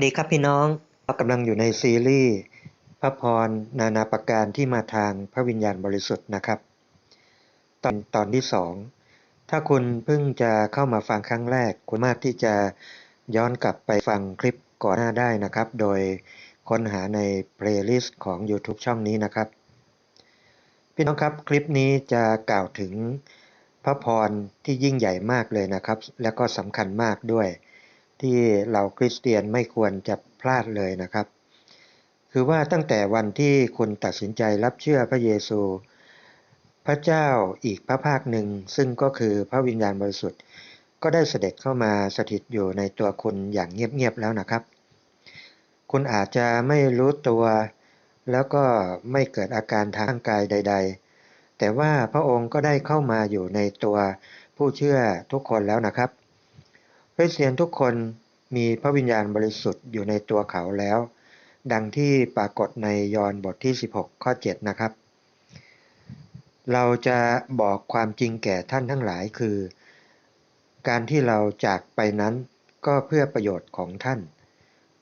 สวัสดีครับพี่น้องเรากำลังอยู่ในซีรีส์พระพรนานาประการที่มาทางพระวิญญาณบริสุทธิ์นะครับ ตอนตอนที่สองถ้าคุณเพิ่งจะเข้ามาฟังครั้งแรก คุณมากที่จะย้อนกลับไปฟังคลิปก่อนหน้าได้นะครับ โดยค้นหาในเพลย์ลิสต์ของ YouTube ช่องนี้นะครับ พี่น้องครับคลิปนี้จะกล่าวถึงพระพรที่ยิ่งใหญ่มากเลยนะครับ และก็สำคัญมากด้วย ที่เราคริสเตียนไม่ควรจะพลาดเลยนะครับ คือว่าตั้งแต่วันที่คุณตัดสินใจรับเชื่อพระเยซู พระเจ้าอีกพระภาคหนึ่ง ซึ่งก็คือพระวิญญาณบริสุทธิ์ ก็ได้เสด็จเข้ามาสถิตอยู่ในตัวคุณอย่างเงียบๆแล้วนะครับ คุณอาจจะไม่รู้ตัวแล้วก็ไม่เกิดอาการทางร่างกายใด ๆ แต่ว่าพระองค์ก็ได้เข้ามาอยู่ในตัวผู้เชื่อทุกคนแล้วนะครับ ริสเตียนทุกคนมีพระวิญญาณบริสุทธิ์อยู่ในตัวเขาแล้ว ดังที่ปรากฏในยอห์นบทที่ 16 ข้อ 7 นะครับ เราจะบอกความจริงแก่ท่านทั้งหลายคือ การที่เราจากไปนั้นก็เพื่อประโยชน์ของท่าน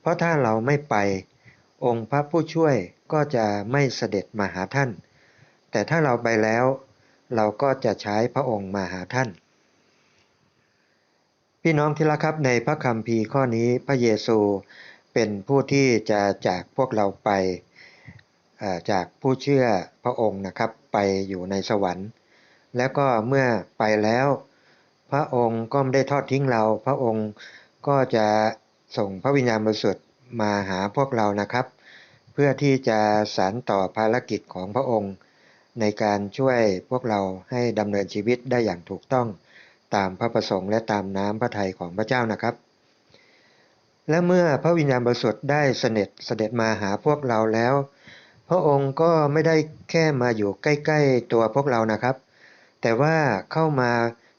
เพราะถ้าเราไม่ไปองค์พระผู้ช่วยก็จะไม่เสด็จมาหาท่าน แต่ถ้าเราไปแล้ว เราก็จะใช้พระองค์มาหาท่าน พี่น้องที่รักครับในพระคัมภีร์ข้อนี้พระเยซูเป็นผู้ที่จะจากพวกเราไปจากผู้เชื่อพระองค์นะครับไปอยู่ในสวรรค์ แล้วก็เมื่อไปแล้ว พระองค์ก็ไม่ได้ทอดทิ้งเรา พระองค์ก็จะส่งพระวิญญาณบริสุทธิ์มาหาพวกเรานะครับ เพื่อที่จะสานต่อภารกิจของพระองค์ ในการช่วยพวกเราให้ดำเนินชีวิตได้อย่างถูกต้อง ตามพระประสงค์และตามน้ำพระทัยของพระเจ้านะครับ และเมื่อพระวิญญาณบริสุทธิ์ได้เสด็จเสด็จมาหาพวกเราแล้ว พระองค์ก็ไม่ได้แค่มาอยู่ใกล้ๆตัวพวกเรานะครับ แต่ว่าเข้ามา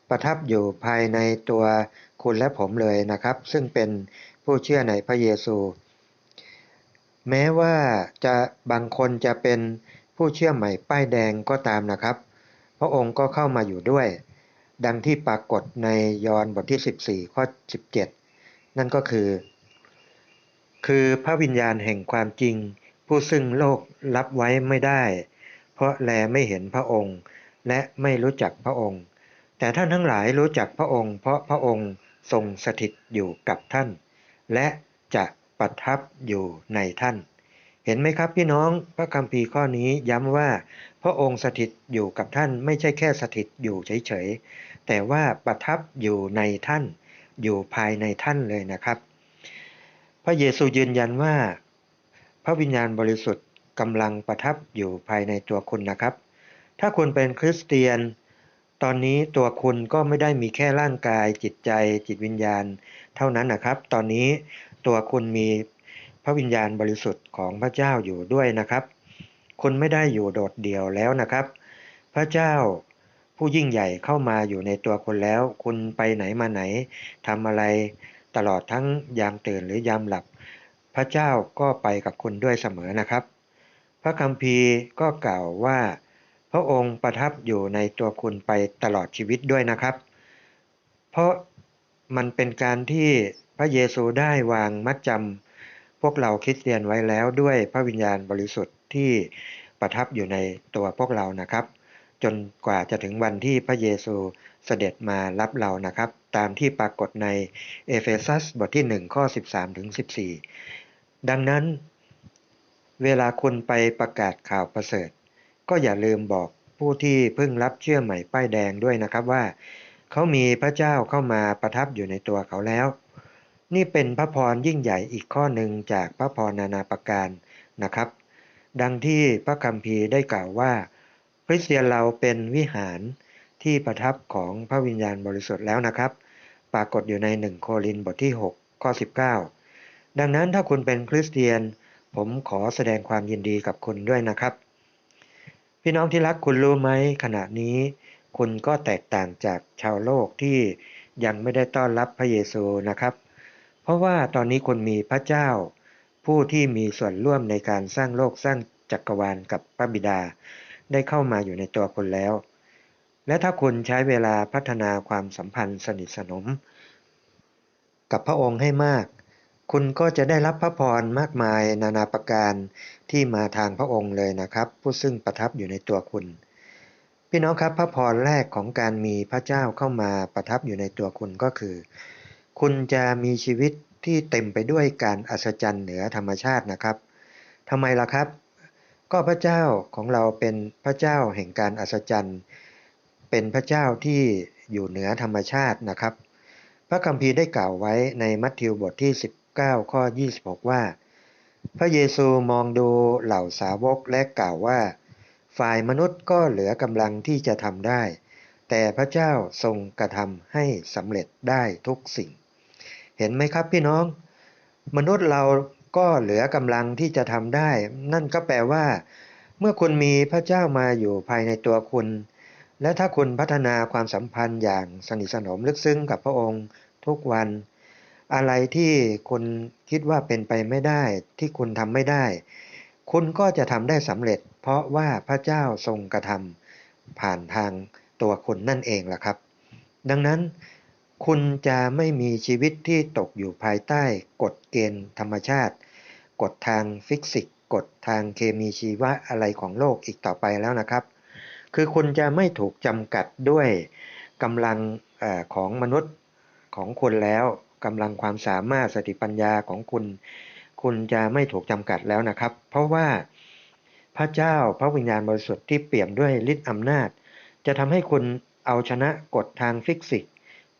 ประทับอยู่ภายในตัวคุณและผมเลยนะครับ ซึ่งเป็นผู้เชื่อในพระเยซู แม้ว่าจะบางคนจะเป็นผู้เชื่อใหม่ป้ายแดงก็ตามนะครับ พระองค์ก็เข้ามาอยู่ด้วย ดังที่ปรากฏในยอห์นบทที่ 14 ข้อ 17 นั่นก็คือ คือพระวิญญาณแห่งความจริง ผู้ซึ่งโลกรับไว้ไม่ได้ เพราะแลไม่เห็นพระองค์ และไม่รู้จักพระองค์ แต่ท่านทั้งหลายรู้จักพระองค์ เพราะพระองค์ทรงสถิตอยู่กับท่าน และจะประทับอยู่ในท่าน เห็นไหมครับพี่น้องพระคัมภีร์ข้อนี้ย้ำว่า พระองค์สถิตอยู่กับท่านไม่ใช่แค่สถิตอยู่เฉย แต่ว่าประทับอยู่ในท่าน อยู่ภายในท่านเลยนะครับ พระเยซูยืนยันว่า พระวิญญาณบริสุทธิ์กำลังประทับอยู่ภายในตัวคุณนะครับ ถ้าคุณเป็นคริสเตียน ตอนนี้ตัวคุณก็ไม่ได้มีแค่ร่างกายจิตใจจิตวิญญาณ เท่านั้นนะครับ ตอนนี้ตัวคุณมีพระวิญญาณบริสุทธิ์ของพระเจ้าอยู่ด้วยนะครับ คุณไม่ได้อยู่โดดเดี่ยวแล้วนะครับ พระเจ้า ผู้ยิ่งใหญ่เข้ามาอยู่ในตัวคุณแล้ว คุณไปไหนมาไหนทำอะไรตลอดทั้งยามตื่นหรือยามหลับ พระเจ้าก็ไปกับคุณด้วยเสมอนะครับ พระคัมภีร์ก็กล่าวว่า พระองค์ประทับอยู่ในตัวคุณไปตลอดชีวิตด้วยนะครับ เพราะมันเป็นการที่พระเยซูได้วางมัดจำพวกเราคริสเตียนไว้แล้วด้วยพระวิญญาณบริสุทธิ์ที่ประทับอยู่ในตัวพวกเรานะครับ จนกว่าจะถึงวันที่พระเยซูเสด็จมารับเรานะครับ ตามที่ปรากฏในเอเฟซัสบทที่ 1 ข้อ 13ถึง14 ดังนั้น เวลาคุณไปประกาศข่าวประเสริฐ ก็อย่าลืมบอกผู้ที่เพิ่งรับเชื่อใหม่ป้ายแดงด้วยนะครับว่า เขามีพระเจ้าเข้ามาประทับอยู่ในตัวเขาแล้ว นี่เป็นพระพรยิ่งใหญ่อีกข้อหนึ่งจากพระพรนานาประการนะครับ ดังที่พระคัมภีร์ได้กล่าวว่า ริสเตียนเราเป็นวิหารที่ประทับของพระวิญญาณบริสุทธิ์แล้วนะครับ ปรากฏอยู่ใน 1 โครินธ์บทที่ 6 ข้อ 19 ดังนั้นถ้าคุณเป็นคริสเตียน ผมขอแสดงความยินดีกับคุณด้วยนะครับ พี่น้องที่รักคุณรู้ไหมขณะนี้ คุณก็แตกต่างจากชาวโลกที่ยังไม่ได้ต้อนรับพระเยซูนะครับ เพราะว่าตอนนี้คุณมีพระเจ้า ผู้ที่มีส่วนร่วมในการสร้างโลกสร้างจักรวาลกับพระบิดา ได้เข้ามาอยู่ในตัวคุณแล้ว และถ้าคุณใช้เวลาพัฒนาความสัมพันธ์สนิทสนม กับพระองค์ให้มาก คุณก็จะได้รับพระพรมากมายนานาประการที่มาทางพระองค์เลยนะครับ ผู้ซึ่งประทับอยู่ในตัวคุณ พี่น้องครับพระพรแรกของการมีพระเจ้าเข้ามาประทับอยู่ในตัวคุณก็คือ คุณจะมีชีวิตที่เต็มไปด้วยการอัศจรรย์เหนือธรรมชาตินะครับทำไมล่ะครับ ก็พระเจ้าของเราเป็นพระเจ้าแห่งการอัศจรรย์ เป็นพระเจ้าที่อยู่เหนือธรรมชาตินะครับ พระคัมภีร์ได้กล่าวไว้ในมัทธิวบทที่ 19 ข้อ 26 ว่า พระเยซูมองดูเหล่าสาวกและกล่าวว่า ฝ่ายมนุษย์ก็เหลือกำลังที่จะทำได้ แต่พระเจ้าทรงกระทำให้สำเร็จได้ทุกสิ่ง เห็นไหมครับพี่น้อง มนุษย์เรา ก็เหลือกำลังที่จะทำได้ นั่นก็แปลว่า เมื่อคุณมีพระเจ้ามาอยู่ภายในตัวคุณ และถ้าคุณพัฒนาความสัมพันธ์อย่างสนิทสนมลึกซึ้งกับพระองค์ทุกวัน อะไรที่คุณคิดว่าเป็นไปไม่ได้ ที่คุณทำไม่ได้ คุณก็จะทำได้สำเร็จ เพราะว่าพระเจ้าทรงกระทำผ่านทางตัวคุณนั่นเองล่ะครับ ดังนั้น คุณจะไม่มีชีวิตที่ตกอยู่ภายใต้กฎเกณฑ์ธรรมชาติ กฎทางฟิสิกส์กฎทางเคมีชีวะอะไรของโลกอีกต่อไปแล้วนะครับ คือคุณจะไม่ถูกจำกัดด้วยกำลังออของมนุษย์ของคุณแล้วกำลังความสามารถสติปัญญาของคุณ คุณจะไม่ถูกจำกัดแล้วนะครับ เพราะว่าพระเจ้าพระวิญญาณบริสุทธิ์ที่เปี่ยมด้วยฤทธิ์อำนาจ จะทำให้คุณเอาชนะกฎทางฟิสิกส์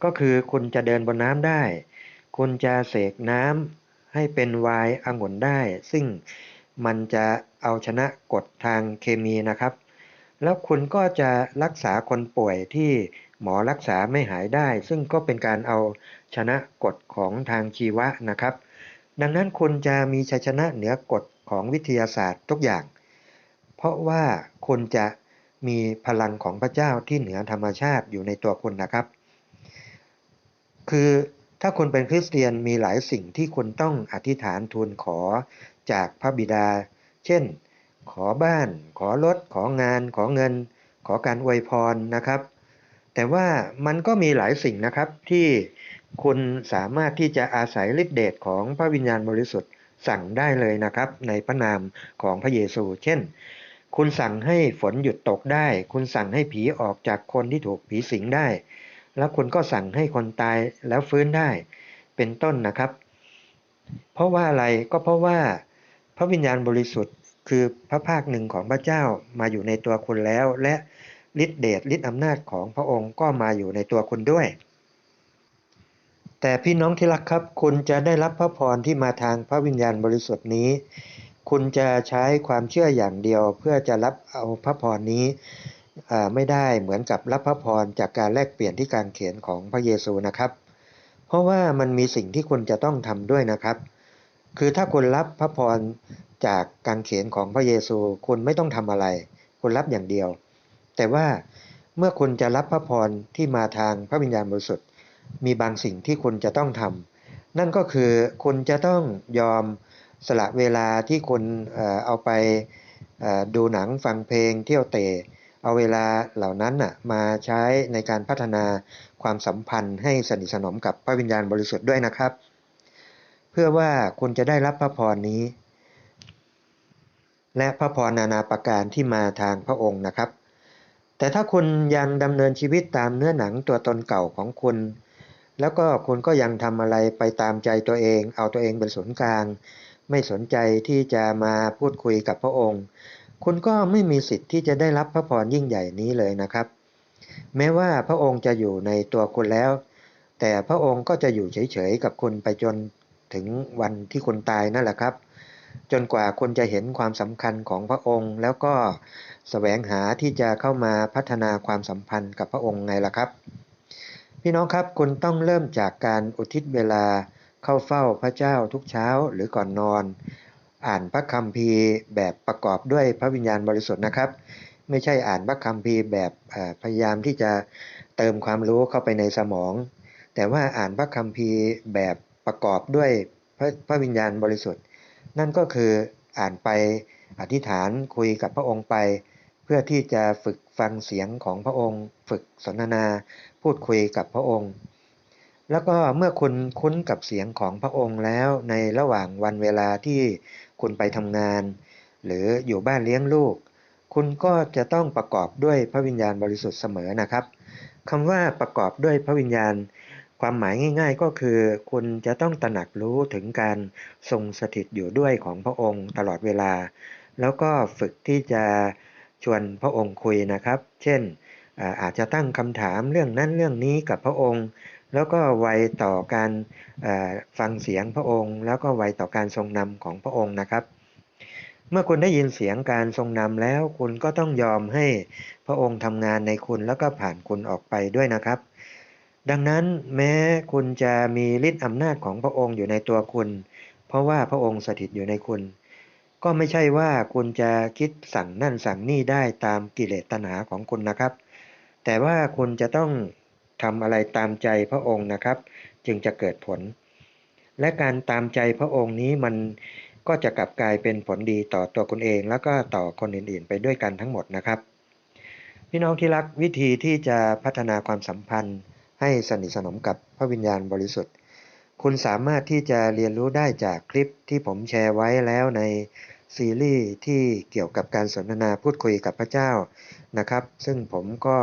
ก็คือคุณจะเดินบนน้ำได้ คุณจะเสกน้ำให้เป็นวน์องุ่นได้ ซึ่งมันจะเอาชนะกฎทางเคมีนะครับ แล้วคุณก็จะรักษาคนป่วยที่หมอรักษาไม่หายได้ ซึ่งก็เป็นการเอาชนะกฎของทางชีวะนะครับ ดังนั้นคุณจะมีชัยชนะเหนือกฎของวิทยาศาสตร์ทุกอย่าง เพราะว่าคุณจะมีพลังของพระเจ้าที่เหนือธรรมชาติอยู่ในตัวคุณนะครับ คือถ้าคุณเป็นคริสเตียนมีหลายสิ่งที่คุณต้องอธิษฐานทูลขอจากพระบิดา เช่น ขอบ้าน ขอรถ ของาน ขอเงิน ขอการอวยพรนะครับ แต่ว่ามันก็มีหลายสิ่งนะครับที่คุณสามารถที่จะอาศัยฤทธิเดชของพระวิญญาณบริสุทธิ์สั่งได้เลยนะครับ ในพระนามของพระเยซู เช่น คุณสั่งให้ฝนหยุดตกได้ คุณสั่งให้ผีออกจากคนที่ถูกผีสิงได้ แล้วคุณก็สั่งให้คนตายแล้วฟื้นได้เป็นต้นนะครับ เพราะว่าอะไรก็เพราะว่าพระวิญญาณบริสุทธิ์ คือพระภาคหนึ่งของพระเจ้ามาอยู่ในตัวคุณแล้ว และฤทธิเดชฤทธิอำนาจของพระองค์ก็มาอยู่ในตัวคุณด้วย แต่พี่น้องที่รักครับ คุณจะได้รับพระพรที่มาทางพระวิญญาณบริสุทธิ์นี้ คุณจะใช้ความเชื่ออย่างเดียวเพื่อจะรับเอาพระพรนี้ ไม่ได้เหมือนกับรับพระพรจากการแลกเปลี่ยนที่การเขียนของพระเยซูนะครับ เพราะว่ามันมีสิ่งที่คุณจะต้องทำด้วยนะครับ คือถ้าคุณรับพระพรจากการเขียนของพระเยซู คุณไม่ต้องทำอะไร คุณรับอย่างเดียว แต่ว่าเมื่อคุณจะรับพระพรที่มาทางพระวิญญาณบริสุทธิ์ มีบางสิ่งที่คุณจะต้องทำนั่นก็คือคุณจะต้องยอมสละเวลาที่คุณเอาไปดูหนังฟังเพลงเที่ยวเตะ เอาเวลาเหล่านั้นน่ะมาใช้ในการพัฒนาความสัมพันธ์ให้สนิทสนมกับพระวิญญาณบริสุทธิ์ด้วยนะครับ เพื่อว่าคุณจะได้รับพระพรนี้ และพระพรนานาประการที่มาทางพระองค์นะครับ แต่ถ้าคุณยังดำเนินชีวิตตามเนื้อหนังตัวตนเก่าของคุณ แล้วก็คุณก็ยังทำอะไรไปตามใจตัวเอง เอาตัวเองเป็นศูนย์กลาง ไม่สนใจที่จะมาพูดคุยกับพระองค์ คุณก็ไม่มีสิทธิ์ที่จะได้รับพระพรยิ่งใหญ่นี้เลยนะครับ แม้ว่าพระองค์จะอยู่ในตัวคุณแล้ว แต่พระองค์ก็จะอยู่เฉยๆกับคุณไปจนถึงวันที่คุณตายนั่นแหละครับ จนกว่าคุณจะเห็นความสำคัญของพระองค์ แล้วก็แสวงหาที่จะเข้ามาพัฒนาความสัมพันธ์กับพระองค์ไงล่ะครับ พี่น้องครับคุณต้องเริ่มจากการอุทิศเวลาเข้าเฝ้าพระเจ้าทุกเช้าหรือก่อนนอน อ่านพระคัมภีร์แบบประกอบด้วยพระวิญญาณบริสุทธิ์นะครับ ไม่ใช่อ่านพระคัมภีร์แบบพยายามที่จะเติมความรู้เข้าไปในสมอง แต่ว่าอ่านพระคัมภีร์แบบประกอบด้วยพระพระวิญญาณบริสุทธิ์ นั่นก็คืออ่านไปอธิษฐานคุยกับพระองค์ไป เพื่อที่จะฝึกฟังเสียงของพระองค์ ฝึกสนทนาพูดคุยกับพระองค์ แล้วก็เมื่อคุณคุ้นกับเสียงของพระองค์แล้วในระหว่างวันเวลาที่ คุณไปทำงาน หรืออยู่บ้านเลี้ยงลูก คุณก็จะต้องประกอบด้วยพระวิญญาณบริสุทธิ์เสมอนะครับคำว่าประกอบด้วยพระวิญญาณ ความหมายง่าย ๆ ก็คือ คุณจะต้องตระหนักรู้ถึงการทรงสถิตอยู่ด้วยของพระองค์ตลอดเวลา แล้วก็ฝึกที่จะชวนพระองค์คุยนะครับ เช่นอาจจะตั้งคำถามเรื่องนั้นเรื่องนี้กับพระองค์ แล้วก็ไวต่อการฟังเสียงพระองค์ แล้วก็ไวต่อการทรงนำของพระองค์นะครับ เมื่อคุณได้ยินเสียงการทรงนำแล้ว คุณก็ต้องยอมให้พระองค์ทำงานในคุณแล้วก็ผ่านคุณออกไปด้วยนะครับ ดังนั้นแม้คุณจะมีฤทธิ์อำนาจของพระองค์อยู่ในตัวคุณ เพราะว่าพระองค์สถิตอยู่ในคุณ ก็ไม่ใช่ว่าคุณจะคิดสั่งนั่นสั่งนี่ได้ตามกิเลสตัณหาของคุณนะครับ แต่ว่าคุณจะต้อง ทำอะไรตามใจพระองค์นะครับ จึงจะเกิดผล และการตามใจพระองค์นี้มันก็จะกลับกลายเป็นผลดีต่อตัวคุณเอง แล้วก็ต่อคนอื่นๆ ไปด้วยกันทั้งหมดนะครับ พี่น้องที่รักวิธีที่จะพัฒนาความสัมพันธ์ ให้สนิทสนมกับพระวิญญาณบริสุทธิ์ คุณสามารถที่จะเรียนรู้ได้จากคลิปที่ผมแชร์ไว้แล้วในซีรีส์ที่เกี่ยวกับการสนทนาพูดคุยกับพระเจ้านะครับ ซึ่งผมก็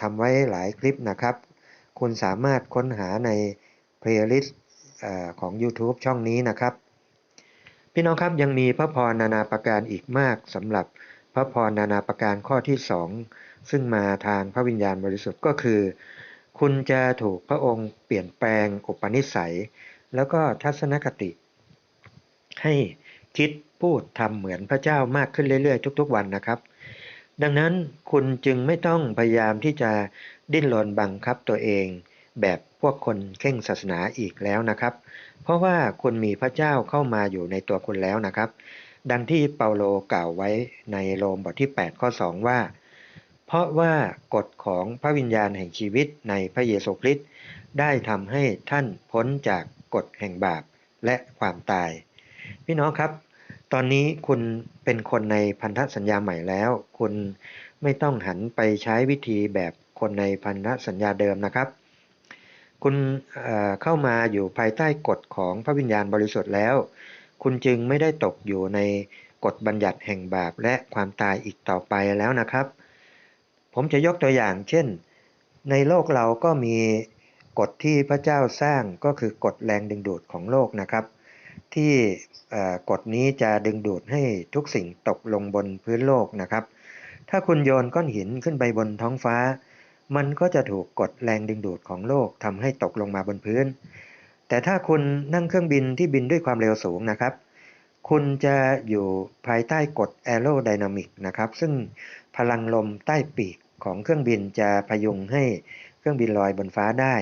ทำไว้หลายคลิปนะครับ คุณสามารถค้นหาใน playlist อ่าของ YouTube ช่องนี้นะครับ พี่น้องครับยังมีพระพรนานาประการอีกมากสำหรับพระพรนานาประการข้อที่สองซึ่งมาทางพระวิญญาณบริสุทธิ์ก็คือ คุณจะถูกพระองค์เปลี่ยนแปลงอุปนิสัย แล้วก็ทัศนคติ ให้คิดพูดทำเหมือนพระเจ้ามากขึ้นเรื่อยๆ ทุกๆวันนะครับ ดังนั้นคุณจึงไม่ต้องพยายามที่จะดิ้นรนบังคับตัวเอง แบบพวกคนเข่งศาสนาอีกแล้วนะครับ เพราะว่าคุณมีพระเจ้าเข้ามาอยู่ในตัวคุณแล้วนะครับ ดังที่เปาโลกล่าวไว้ในโรมบทที่ 8 ข้อ 2 ว่า เพราะว่ากฎของพระวิญญาณแห่งชีวิตในพระเยซูคริสต์ได้ทำให้ท่านพ้นจากกฎแห่งบาปและความตาย พี่น้องครับ ตอนนี้คุณเป็นคนในพันธสัญญาใหม่แล้ว คุณไม่ต้องหันไปใช้วิธีแบบคนในพันธสัญญาเดิมนะครับ คุณเเข้ามาอยู่ภายใต้กฎของพระวิญญาณบริสุทธิ์แล้ว คุณจึงไม่ได้ตกอยู่ในกฎบัญญัติแห่งบาปและความตายอีกต่อไปแล้วนะครับ ผมจะยกตัวอย่างเช่น ในโลกเราก็มีกฎที่พระเจ้าสร้างก็คือกฎแรงดึงดูดของโลกนะครับเอ่กฎนี้จะดึงดูดให้ทุกสิ่งตกลงบนพื้นโลกนะครับ ถ้าคุณโยนก้อนหินขึ้นไปบนท้องฟ้า มันก็จะถูกกดแรงดึงดูดของโลกทำให้ตกลงมาบนพื้น แต่ถ้าคุณนั่งเครื่องบินที่บินด้วยความเร็วสูงนะครับ คุณจะอยู่ภายใต้กฎแอโรไดนามิกนะครับ ซึ่งพลังลมใต้ปีกของเครื่องบินจะพยุงให้เครื่องบินลอยบนฟ้าได้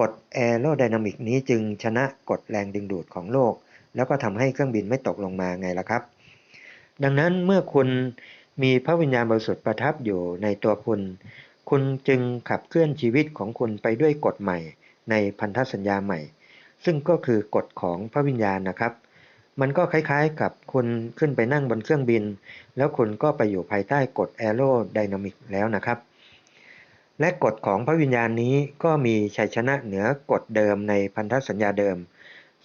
กฎแอโรไดนามิกนี้จึงชนะกฎแรงดึงดูดของโลก แล้วก็ทำให้เครื่องบินไม่ตกลงมาไงล่ะครับ ดังนั้นเมื่อคุณมีพระวิญญาณบริสุทธิ์ประทับอยู่ในตัวคุณ คุณจึงขับเคลื่อนชีวิตของคุณไปด้วยกฎใหม่ ในพันธสัญญาใหม่ ซึ่งก็คือกฎของพระวิญญาณนะครับ มันก็คล้ายๆกับคุณขึ้นไปนั่งบนเครื่องบิน แล้วคุณก็ไปอยู่ภายใต้กฎแอโรไดนามิกแล้วนะครับ และกฎของพระวิญญาณนี้ก็มีชัยชนะเหนือกฎเดิมในพันธสัญญาเดิม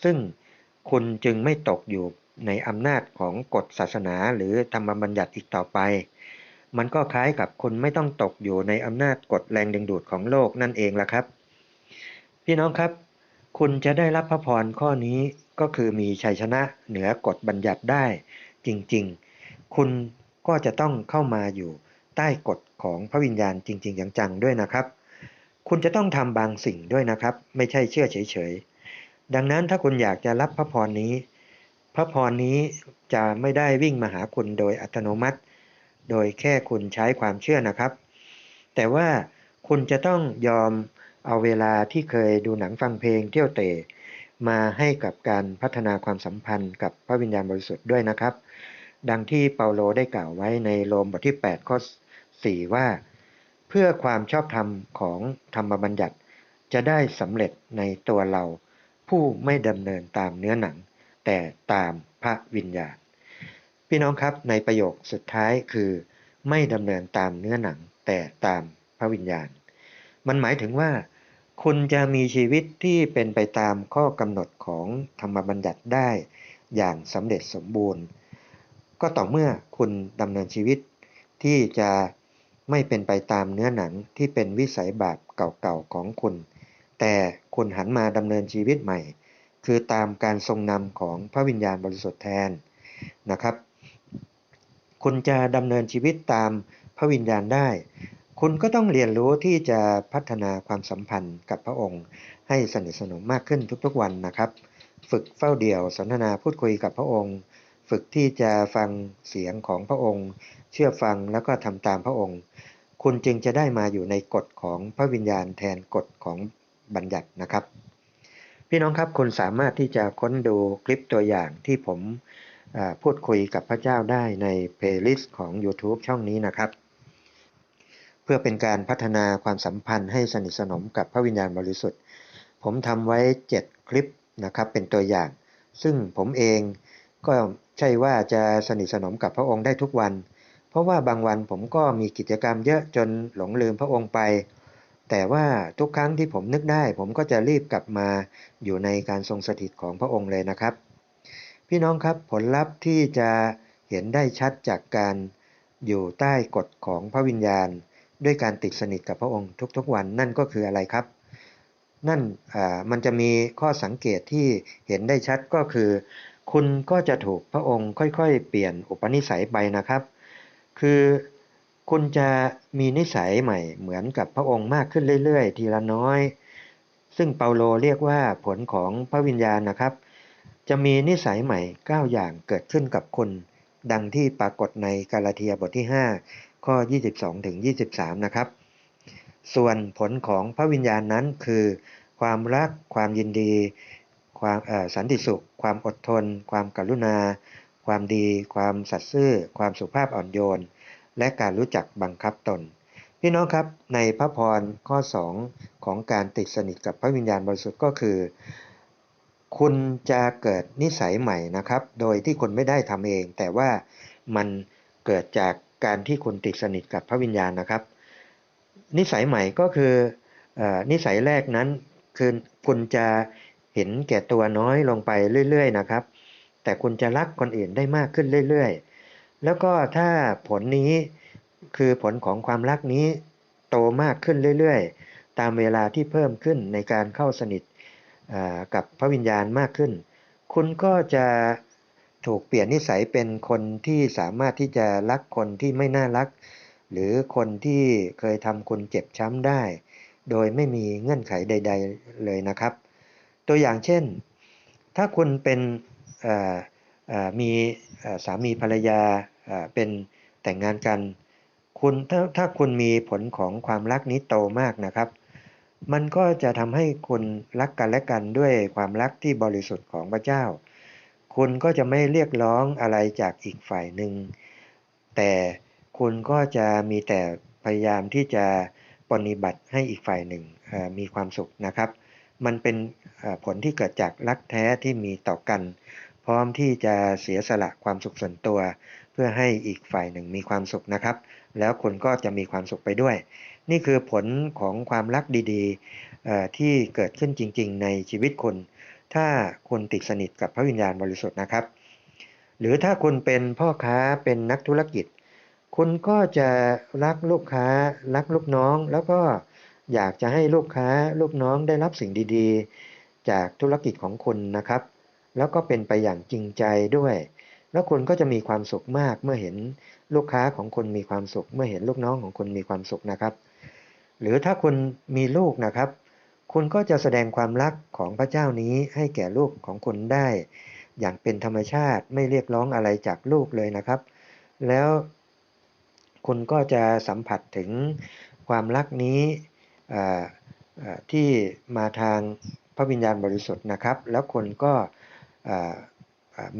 ซึ่งคุณจึงไม่ตกอยู่ในอำนาจของกฎศาสนาหรือธรรมบัญญัติอีกต่อไป มันก็คล้ายกับคุณไม่ต้องตกอยู่ในอำนาจกฎแรงดึงดูดของโลกนั่นเองล่ะครับ พี่น้องครับ คุณจะได้รับพระพรข้อนี้ก็คือมีชัยชนะเหนือกฎบัญญัติได้จริงๆ คุณก็จะต้องเข้ามาอยู่ ใต้กฎของพระวิญญาณจริง ๆ จังๆด้วยนะครับ คุณจะต้องทำบางสิ่งด้วยนะครับ ไม่ใช่เชื่อเฉยๆ ดังนั้นถ้าคุณอยากจะรับพระพรนี้ พระพรนี้จะไม่ได้วิ่งมาหาคุณโดยอัตโนมัติ โดยแค่คุณใช้ความเชื่อนะครับ แต่ว่าคุณจะต้องยอมเอาเวลาที่เคยดูหนังฟังเพลงเที่ยวเตะมาให้กับการพัฒนาความสัมพันธ์กับพระวิญญาณบริสุทธิ์ด้วยนะครับ ดังที่เปาโลได้กล่าวไว้ในโรมบทที่ 8 ข้อ 4 ว่า เพื่อความชอบธรรมของธรรมบัญญัติ จะได้สำเร็จในตัวเรา ผู้ไม่ดำเนินตามเนื้อหนัง แต่ตามพระวิญญาณ พี่น้องครับในประโยคสุดท้ายคือ ไม่ดำเนินตามเนื้อหนัง แต่ตามพระวิญญาณ มันหมายถึงว่า คุณจะมีชีวิตที่เป็นไปตามข้อกำหนดของธรรมบัญญัติได้อย่างสำเร็จสมบูรณ์ ก็ต่อเมื่อคุณดำเนินชีวิตที่จะ ไม่เป็นไปตามเนื้อหนังที่เป็นวิสัยบาปเก่าๆของคุณ แต่คุณหันมาดำเนินชีวิตใหม่ คือตามการทรงนำของพระวิญญาณบริสุทธิ์แทนนะครับ คุณจะดำเนินชีวิตตามพระวิญญาณได้ คุณก็ต้องเรียนรู้ที่จะพัฒนาความสัมพันธ์กับพระองค์ ให้สนิทสนมมากขึ้นทุกๆวันนะครับ ฝึกเฝ้าเดี่ยวสนทนาพูดคุยกับพระองค์ ฝึกที่จะฟังเสียงของพระองค์ ชื่อฟังแล้วก็ทำตามพระองค์ คุณจึงจะได้มาอยู่ในกฎของพระวิญญาณแทนกฎของบัญญัตินะครับ พี่น้องครับคุณสามารถที่จะค้นดูคลิปตัวอย่างที่ผมพูดคุยกับพระเจ้าได้ในเพลย์ลิสต์ของ YouTube ช่องนี้นะครับ เพื่อเป็นการพัฒนาความสัมพันธ์ให้สนิทสนมกับพระวิญญาณบริสุทธิ์ ผมทำไว้ 7 คลิปนะครับเป็นตัวอย่าง ซึ่งผมเองก็ใช่ว่าจะสนิทสนมกับพระองค์ได้ทุกวัน ราะว่าบางวันผมก็มีกิจกรรมเยอะจนหลงลืมพระองค์ไป แต่ว่าทุกครั้งที่ผมนึกได้ ผมก็จะรีบกลับมาอยู่ในการทรงสถิตของพระองค์เลยนะครับ พี่น้องครับผลลัพธ์ที่จะเห็นได้ชัดจากการอยู่ใต้กฎของพระวิญญาณ ด้วยการติดสนิทกับพระองค์ทุกๆวันนั่นก็คืออะไรครับ นั่นมันจะมีข้อสังเกตที่เห็นได้ชัดก็คือ คุณก็จะถูกพระองค์ค่อยๆ เปลี่ยนอุปนิสัยไปนะครับ คือคุณจะมีนิสัยใหม่เหมือนกับพระองค์มากขึ้นเรื่อยๆ ทีละน้อย ซึ่งเปาโลเรียกว่าผลของพระวิญญาณนะครับ จะมีนิสัยใหม่ 9 อย่างเกิดขึ้นกับคุณ ดังที่ปรากฏในกาลาเทียบทที่ 5 ข้อ 22ถึง23 นะครับ ส่วนผลของพระวิญญาณนั้นคือ ความรัก ความยินดี ความสันติสุข ความอดทน ความกรุณา ความดี ความสัตย์ซื่อ ความสุภาพอ่อนโยน และการรู้จักบังคับตน พี่น้องครับในพระพรข้อ 2 ของการติดสนิทกับพระวิญญาณบริสุทธิ์ก็คือ คุณจะเกิดนิสัยใหม่นะครับ โดยที่คุณไม่ได้ทำเอง แต่ว่ามันเกิดจากการที่คุณติดสนิทกับพระวิญญาณนะครับ นิสัยใหม่ก็คือออนิสัยแรกนั้นคือคุณจะเห็นแก่ตัวน้อยลงไปเรื่อย ๆ นะครับ แต่คุณจะรักคนอื่นได้มากขึ้นเรื่อย ๆ แล้วก็ถ้าผลนี้คือผลของความรักนี้โตมากขึ้นเรื่อยๆ ตามเวลาที่เพิ่มขึ้นในการเข้าสนิทกับพระวิญญาณมากขึ้น คุณก็จะถูกเปลี่ยนนิสัยเป็นคนที่สามารถที่จะรักคนที่ไม่น่ารัก หรือคนที่เคยทำคุณเจ็บช้ำได้ โดยไม่มีเงื่อนไขใด ๆเลยนะครับ ตัวอย่างเช่น ถ้าคุณเป็นมี สามีภรรยาเป็นแต่งงานกันคุณถ้าถ้าคุณมีผลของความรักนี้โตมากนะครับ มันก็จะทำให้คุณรักกันและกันด้วยความรักที่บริสุทธิ์ของพระเจ้า คุณก็จะไม่เรียกร้องอะไรจากอีกฝ่ายหนึ่ง แต่คุณก็จะมีแต่พยายามที่จะปฏิบัติให้อีกฝ่ายหนึ่งมีความสุขนะครับ มันเป็นผลที่เกิดจากรักแท้ที่มีต่อกัน พร้อมที่จะเสียสละความสุขส่วนตัว เพื่อให้อีกฝ่ายหนึ่งมีความสุขนะครับ แล้วคุณก็จะมีความสุขไปด้วย นี่คือผลของความรักดีๆที่เกิดขึ้นจริง ๆ ในชีวิตคุณ ถ้าคุณติดสนิทกับพระวิญญาณบริสุทธิ์นะครับ หรือถ้าคุณเป็นพ่อค้าเป็นนักธุรกิจ คุณก็จะรักลูกค้า รักลูกน้องแล้วก็อยากจะให้ลูกค้าลูกน้องได้รับสิ่งดีๆ จากธุรกิจของคุณนะครับ แล้วก็เป็นไปอย่างจริงใจด้วย แล้วคุณก็จะมีความสุขมากเมื่อเห็นลูกค้าของคุณมีความสุข เมื่อเห็นลูกน้องของคุณมีความสุขนะครับ หรือถ้าคุณมีลูกนะครับ คุณก็จะแสดงความรักของพระเจ้านี้ให้แก่ลูกของคุณได้ อย่างเป็นธรรมชาติไม่เรียกร้องอะไรจากลูกเลยนะครับ แล้วคุณก็จะสัมผัสถึงความรักนี้ที่มาทางพระวิญญาณบริสุทธิ์นะครับ แล้วคุณก็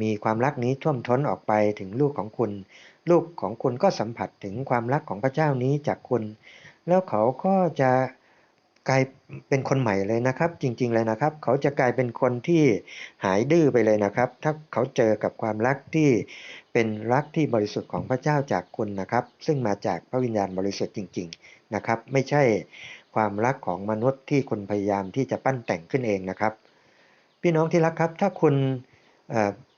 มีความรักนี้ท่วมท้นออกไปถึงลูกของคุณ ลูกของคุณก็สัมผัสถึงความรักของพระเจ้านี้จากคุณ แล้วเขาก็จะกลายเป็นคนใหม่เลยนะครับ จริง ๆ เลยนะครับ เขาจะกลายเป็นคนที่หายดื้อไปเลยนะครับ ถ้าเขาเจอกับความรักที่เป็นรักที่บริสุทธิ์ของพระเจ้าจากคุณนะครับ ซึ่งมาจากพระวิญญาณบริสุทธิ์จริง ๆนะครับ ไม่ใช่ความรักของมนุษย์ที่คุณพยายามที่จะปั้นแต่งขึ้นเองนะครับ พี่น้องที่รักครับ ถ้าคุณ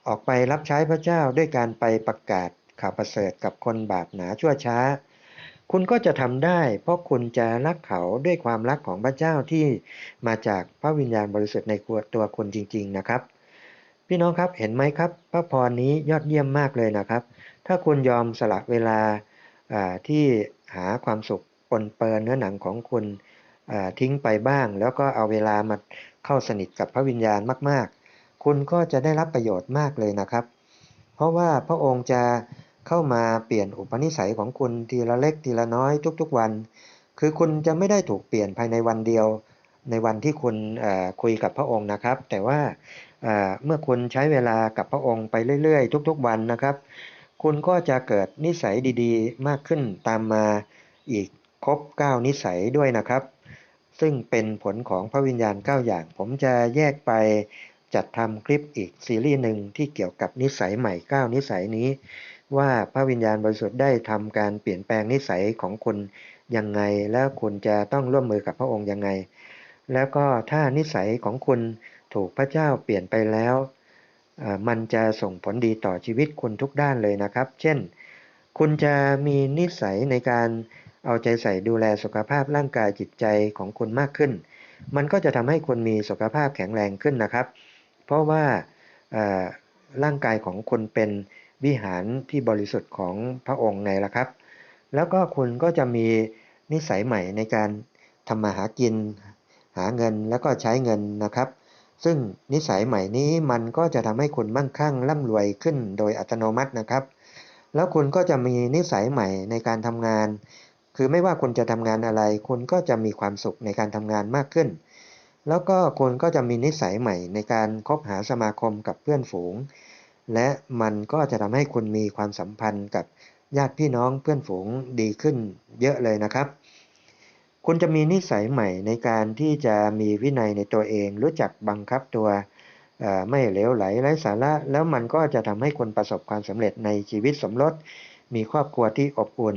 ออกไปรับใช้พระเจ้าด้วยการไปประกาศข่าวประเสริฐกับคนบาปหนาชั่วช้า คุณก็จะทำได้ เพราะคุณจะรักเขาด้วยความรักของพระเจ้าที่มาจากพระวิญญาณบริสุทธิ์ในตัวคุณจริง ๆนะครับ พี่น้องครับเห็นไหมครับ พระพรนี้ยอดเยี่ยมมากเลยนะครับ ถ้าคุณยอมสละเวลาที่หาความสุขปนเปื้อนเนื้อหนังของคุณ ทิ้งไปบ้าง แล้วก็เอาเวลามาเข้าสนิทกับพระวิญญาณมาก ๆ คุณก็จะได้รับประโยชน์มากเลยนะครับ เพราะว่าพระองค์จะเข้ามาเปลี่ยนอุปนิสัยของคุณทีละเล็กทีละน้อยทุกๆวัน คือคุณจะไม่ได้ถูกเปลี่ยนภายในวันเดียว ในวันที่คุณคุยกับพระองค์นะครับ แต่ว่าเอ่อเมื่อคุณใช้เวลากับพระองค์ไปเรื่อยๆ ทุกๆ วันนะครับ คุณก็จะเกิดนิสัยดีๆ มากขึ้นตามมาอีกครบ9นิสัยด้วยนะครับ ซึ่งเป็นผลของพระวิญญาณ 9 อย่าง ผมจะแยกไปจัดทำคลิปอีกซีรีส์หนึ่งที่เกี่ยวกับนิสัยใหม่ 9 นิสัยนี้ ว่าพระวิญญาณบริสุทธิ์ได้ทำการเปลี่ยนแปลงนิสัยของคุณยังไง แล้วคุณจะต้องร่วมมือกับพระองค์ยังไง แล้วก็ถ้านิสัยของคุณถูกพระเจ้าเปลี่ยนไปแล้วมันจะส่งผลดีต่อชีวิตคุณทุกด้านเลยนะครับ เช่น คุณจะมีนิสัยในการ เอาใจใส่ดูแลสุขภาพร่างกายจิตใจของคุณมากขึ้น มันก็จะทำให้คุณมีสุขภาพแข็งแรงขึ้นนะครับ เพราะว่าร่างกายของคุณเป็นวิหารที่บริสุทธิ์ของพระองค์ไงล่ะครับ แล้วก็คุณก็จะมีนิสัยใหม่ในการทำมาหากิน หาเงินแล้วก็ใช้เงินนะครับ ซึ่งนิสัยใหม่นี้มันก็จะทำให้คุณมั่งคั่งร่ำรวยขึ้นโดยอัตโนมัตินะครับ แล้วคุณก็จะมีนิสัยใหม่ในการทำงาน คือไม่ว่าคุณจะทำงานอะไรคุณก็จะมีความสุขในการทำงานมากขึ้น แล้วก็คุณก็จะมีนิสัยใหม่ในการคบหาสมาคมกับเพื่อนฝูง และมันก็จะทำให้คุณมีความสัมพันธ์กับญาติพี่น้องเพื่อนฝูงดีขึ้นเยอะเลยนะครับ คุณจะมีนิสัยใหม่ในการที่จะมีวินัยในตัวเอง รู้จักบังคับตัวไม่เหลวไหลไร้สาระแล้วมันก็จะทำให้คุณประสบความสำเร็จในชีวิตสมรส มีครอบครัวที่อบอุ่น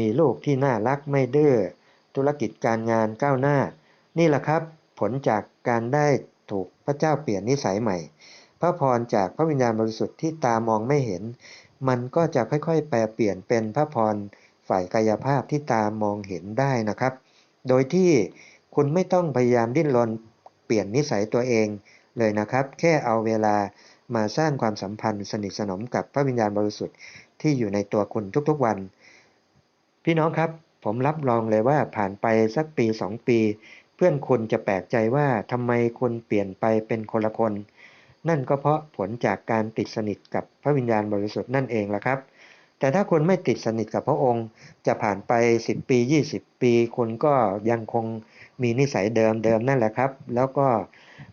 มีลูกที่น่ารักไม่ดื้อธุรกิจการงานก้าวหน้า นี่แหละครับ ผลจากการได้ถูกพระเจ้าเปลี่ยนนิสัยใหม่ พระพรจากพระวิญญาณบริสุทธิ์ที่ตามองไม่เห็น มันก็จะค่อยๆ แปลเปลี่ยนเป็นพระพรฝ่ายกายภาพที่ตามองเห็นได้นะครับ โดยที่คุณไม่ต้องพยายามดิ้นรนเปลี่ยนนิสัยตัวเองเลยนะครับ แค่เอาเวลามาสร้างความสัมพันธ์สนิทสนมกับพระวิญญาณบริสุทธิ์ที่อยู่ในตัวคุณทุกๆวัน พี่น้องครับ ผมรับรองเลยว่าผ่านไปสักปีสองปี เพื่อนคุณจะแปลกใจว่าทำไมคุณเปลี่ยนไปเป็นคนละคน นั่นก็เพราะผลจากการติดสนิทกับพระวิญญาณบริสุทธิ์นั่นเองละครับ แต่ถ้าคุณไม่ติดสนิทกับพระองค์ จะผ่านไป 10 ปี 20 ปีคุณก็ยังคงมีนิสัยเดิมเดิมนั่นแหละครับ แล้วก็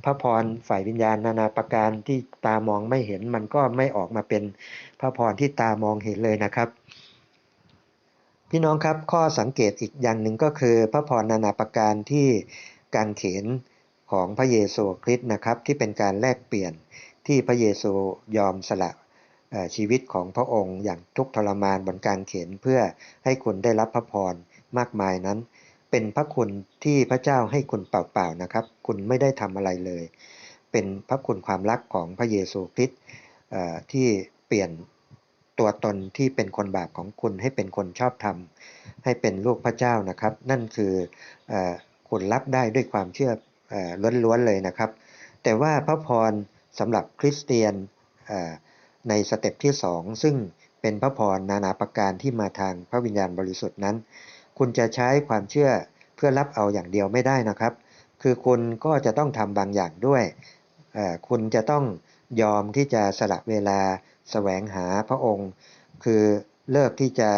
พระพรฝ่ายวิญญาณนานาประการที่ตามองไม่เห็นมันก็ไม่ออกมาเป็นพระพรที่ตามองเห็นเลยนะครับ พี่น้องครับข้อสังเกตอีกอย่างหนึ่งก็คือ พระพรนานาประการที่การเขียนของพระเยซูคริสต์นะครับที่เป็นการแลกเปลี่ยนที่พระเยซูยอมสละชีวิตของพระองค์อย่างทุกทรมานบนการเขนเพื่อให้คุณได้รับพระพรมากมายนั้น เป็นพระคุณที่พระเจ้าให้คุณเปล่าๆนะครับ คุณไม่ได้ทำอะไรเลย เป็นพระคุณความรักของพระเยซูคริสต์ที่เปลี่ยน ตัวตนที่เป็นคนบาปของคุณให้เป็นคนชอบธรรม ให้เป็นลูกพระเจ้านะครับ นั่นคืออคุณรับได้ด้วยความเชื่ออล้วนๆเลยนะครับ แต่ว่าพระพรสำหรับคริสเตียนในสเต็ปที่ 2 ซึ่งเป็นพระพรนานาประการที่มาทางพระวิญญาณบริสุทธิ์นั้น คุณจะใช้ความเชื่อเพื่อรับเอาอย่างเดียวไม่ได้นะครับ คือคุณก็จะต้องทำบางอย่างด้วย คุณจะต้องยอมที่จะสละเวลา แสวงหาพระองค์ คือเลิกที่จะ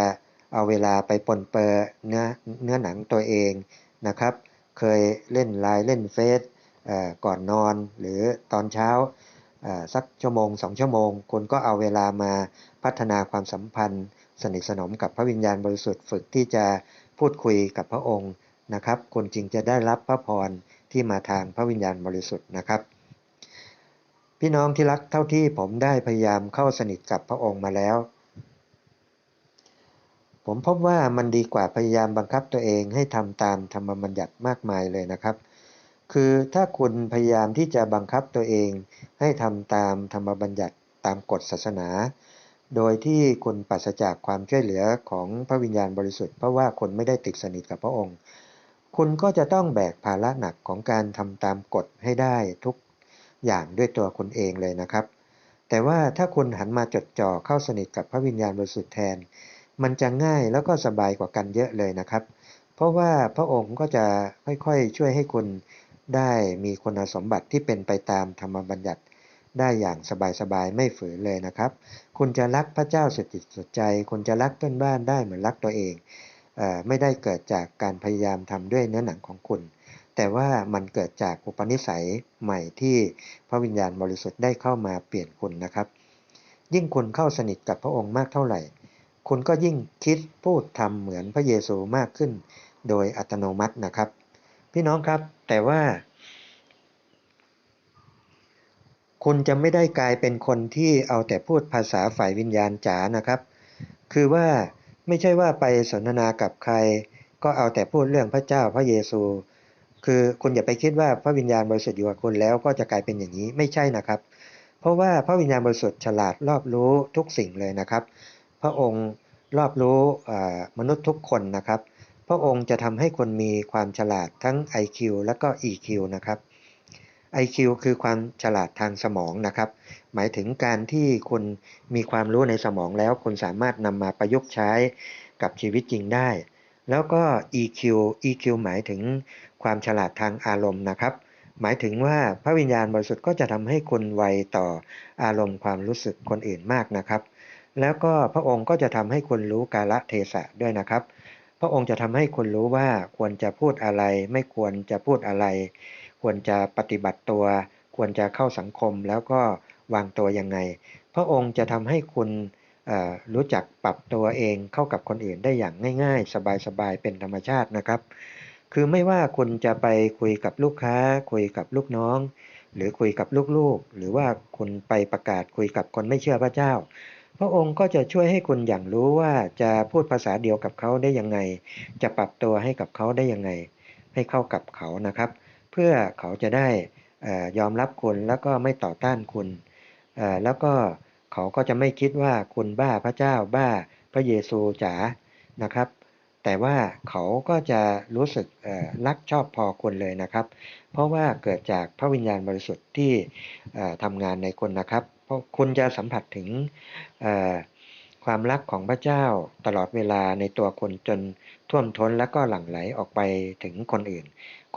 เอาเวลาไปปนเปื้อเนื้อเนื้อหนังตัวเองนะครับ เคยเล่นไลน์เล่นเฟซก่อนนอนหรือตอนเช้าสักชั่วโมงสองชั่วโมง คุณก็เอาเวลามาพัฒนาความสัมพันธ์ สนิทสนมกับพระวิญญาณบริสุทธิ์ฝึกที่จะพูดคุยกับพระองค์นะครับ คุณจึงจะได้รับพระพรที่มาทางพระวิญญาณบริสุทธิ์นะครับ พี่น้องที่รักเท่าที่ผมได้พยายามเข้าสนิทกับพระองค์มาแล้ว ผมพบว่ามันดีกว่าพยายามบังคับตัวเองให้ทำตามธรรมบัญญัติมากมายเลยนะครับ คือถ้าคุณพยายามที่จะบังคับตัวเองให้ทำตามธรรมบัญญัติตามกฎศาสนา โดยที่คุณปราศจากความช่วยเหลือของพระวิญญาณบริสุทธิ์เพราะว่าคุณไม่ได้ติดสนิทกับพระองค์ คุณก็จะต้องแบกภาระหนักของการทำตามกฎให้ได้ทุก อย่างด้วยตัวคุณเองเลยนะครับ แต่ว่าถ้าคุณหันมาจดจ่อเข้าสนิทกับพระวิญญาณบริสุทธิ์แทน มันจะง่ายแล้วก็สบายกว่ากันเยอะเลยนะครับ เพราะว่าพระองค์ก็จะค่อยๆ ช่วยให้คุณได้มีคุณสมบัติที่เป็นไปตามธรรมบัญญัติได้อย่างสบายๆ ไม่ฝืนเลยนะครับ คุณจะรักพระเจ้าสุดจิตสุดใจ คุณจะรักเพื่อนบ้านได้เหมือนรักตัวเองเออไม่ได้เกิดจากการพยายามทำด้วยเนื้อหนังของคุณ แต่ว่ามันเกิดจากอุปนิสัยใหม่ที่พระวิญญาณบริสุทธิ์ได้เข้ามาเปลี่ยนคุณนะครับ ยิ่งคุณเข้าสนิทกับพระองค์มากเท่าไหร่ คุณก็ยิ่งคิดพูดทำเหมือนพระเยซูมากขึ้น โดยอัตโนมัตินะครับ พี่น้องครับแต่ว่า คุณจะไม่ได้กลายเป็นคนที่เอาแต่พูดภาษาฝ่ายวิญญาณจ๋านะครับ คือว่าไม่ใช่ว่าไปสนทนากับใคร ก็เอาแต่พูดเรื่องพระเจ้าพระเยซู คือคุณอย่าไปคิดว่าพระวิญญาณบริสุทธิ์อยู่กับคุณแล้วก็จะกลายเป็นอย่างนี้ไม่ใช่นะครับ เพราะว่าพระวิญญาณบริสุทธิ์ฉลาดรอบรู้ทุกสิ่งเลยนะครับ พระองค์รอบรู้มนุษย์ทุกคนนะครับ พระองค์จะทำให้คนมีความฉลาดทั้ง IQ และก็ EQ นะครับ IQ คือความฉลาดทางสมองนะครับ หมายถึงการที่คุณมีความรู้ในสมองแล้วคุณสามารถนำมาประยุกต์ใช้กับชีวิตจริงได้ แล้วก็ EQ EQ หมายถึง ความฉลาดทางอารมณ์นะครับ หมายถึงว่าพระวิญญาณบริสุทธิ์ก็จะทำให้คุณไวต่ออารมณ์ความรู้สึกคนอื่นมากนะครับ แล้วก็พระองค์ก็จะทำให้คุณรู้กาลเทศะด้วยนะครับ พระองค์จะทำให้คุณรู้ว่าควรจะพูดอะไร ไม่ควรจะพูดอะไร ควรจะปฏิบัติตัว ควรจะเข้าสังคมแล้วก็วางตัวยังไง พระองค์จะทำให้คุณรู้จักปรับตัวเองเข้ากับคนอื่นได้อย่างง่าย ๆ สบายๆเป็นธรรมชาตินะครับ คือไม่ว่าคุณจะไปคุยกับลูกค้า คุยกับลูกน้อง หรือคุยกับลูกๆ หรือว่าคุณไปประกาศคุยกับคนไม่เชื่อพระเจ้า พระองค์ก็จะช่วยให้คุณอย่างรู้ว่าจะพูดภาษาเดียวกับเขาได้ยังไง จะปรับตัวให้กับเขาได้ยังไง ให้เข้ากับเขานะครับ เพื่อเขาจะได้ยอมรับคุณแล้วก็ไม่ต่อต้านคุณ แล้วก็เขาก็จะไม่คิดว่าคุณบ้าพระเจ้าบ้าพระเยซูจ๋านะครับ แต่ว่าเขาก็จะรู้สึกรักชอบพอคุณเลยนะครับ เพราะว่าเกิดจากพระวิญญาณบริสุทธิ์ที่ทำงานในคนนะครับ เพราะคุณจะสัมผัสถึงความรักของพระเจ้าตลอดเวลาในตัวคนจนท่วมท้นแล้วก็หลั่งไหลออกไปถึงคนอื่น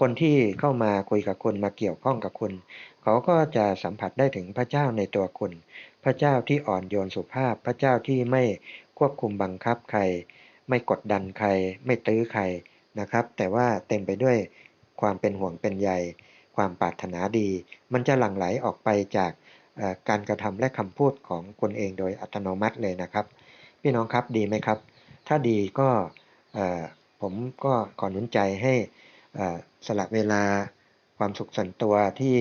คนที่เข้ามาคุยกับคุณมาเกี่ยวข้องกับคุณ เขาก็จะสัมผัสได้ถึงพระเจ้าในตัวคุณ พระเจ้าที่อ่อนโยนสุภาพ พระเจ้าที่ไม่ควบคุมบังคับใคร ไม่กดดันใคร ไม่ตื้อใครนะครับ แต่ว่าเต็มไปด้วยความเป็นห่วงเป็นใย ความปรารถนาดี มันจะหลั่งไหลออกไปจากการกระทำและคำพูดของคนเองโดยอัตโนมัติเลยนะครับ พี่น้องครับดีไหมครับ ถ้าดีก็ผมก็ขอหนุนใจให้สละเวลาความสุขส่วนตัวที่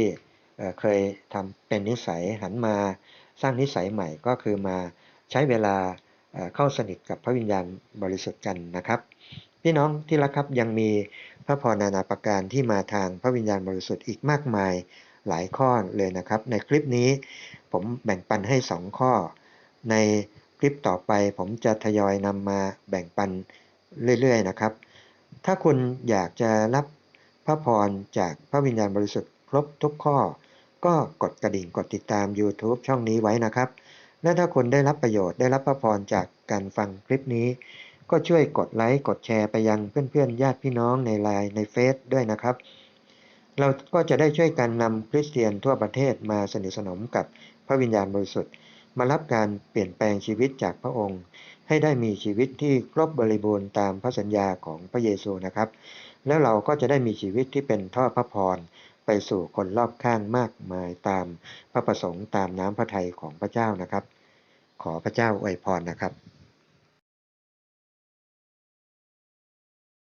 เคยทำเป็นนิสัยหันมาสร้างนิสัยใหม่ก็คือมาใช้เวลา เข้าสนิทกับพระวิญญาณบริสุทธิ์กันนะครับ พี่น้องที่รักครับยังมีพระพรนานาประการที่มาทางพระวิญญาณบริสุทธิ์อีกมากมายหลายข้อเลยนะครับ ในคลิปนี้ผมแบ่งปันให้ 2 ข้อ ในคลิปต่อไปผมจะทยอยนำมาแบ่งปันเรื่อยๆนะครับ ถ้าคุณอยากจะรับพระพรจากพระวิญญาณบริสุทธิ์ครบทุกข้อ ก็กดกระดิ่งกดติดตาม YouTube ช่องนี้ไว้นะครับ และถ้าคุณได้รับประโยชน์ได้รับพระพรจากการฟังคลิปนี้ ก็ช่วยกดไลค์กดแชร์ไปยังเพื่อนๆ ญาติพี่น้องในไลน์ในเฟซด้วยนะครับ เราก็จะได้ช่วยกันนำคริสเตียนทั่วประเทศมาสนิทสนมกับพระวิญญาณบริสุทธิ์ มารับการเปลี่ยนแปลงชีวิตจากพระองค์ ให้ได้มีชีวิตที่ครบบริบูรณ์ตามพระสัญญาของพระเยซูนะครับ แล้วเราก็จะได้มีชีวิตที่เป็นท่อพระพร สู่คนรอบข้างมากมายตามพระประสงค์ตามน้ำพระทัยของพระเจ้านะครับ ขอพระเจ้าอวยพรนะครับ